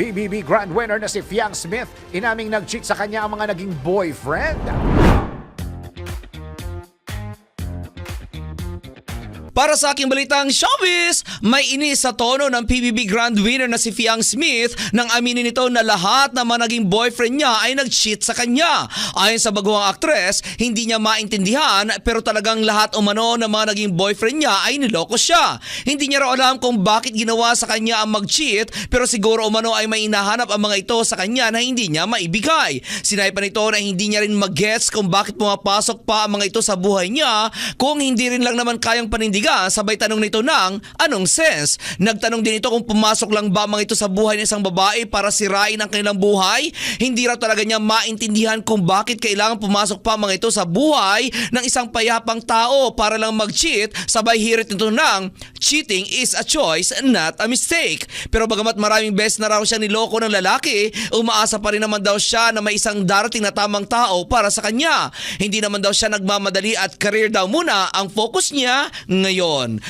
PBB Grand Winner na si Fiang Smith, inaming nag-cheat sa kanya ang mga naging boyfriend. Para sa aking balitang showbiz, may inis sa tono ng PBB Grand Winner na si Fiang Smith nang aminin nito na lahat ng mga naging boyfriend niya ay nag-cheat sa kanya. Ayon sa baguhang aktres, hindi niya maintindihan pero talagang lahat umano ng mga naging boyfriend niya ay niloko siya. Hindi niya raw alam kung bakit ginawa sa kanya ang mag-cheat pero siguro umano ay may inahanap ang mga ito sa kanya na hindi niya maibigay. Sinabi pa nito na hindi niya rin mag-gets kung bakit pumapasok pa ang mga ito sa buhay niya kung hindi rin lang naman kayang panindigan sabay tanong nito ng anong sense. Nagtanong din ito kung pumasok lang ba mga ito sa buhay ng isang babae para sirain ang kanilang buhay. Hindi raw talaga niya maintindihan kung bakit kailangan pumasok pa mga ito sa buhay ng isang payapang tao para lang mag-cheat sabay hirit nito ng cheating is a choice not a mistake. Pero bagamat maraming beses na raw siya niloko ng lalaki, umaasa pa rin naman daw siya na may isang darating na tamang tao para sa kanya. Hindi naman daw siya nagmamadali at career daw muna ang focus niya ngayon. On.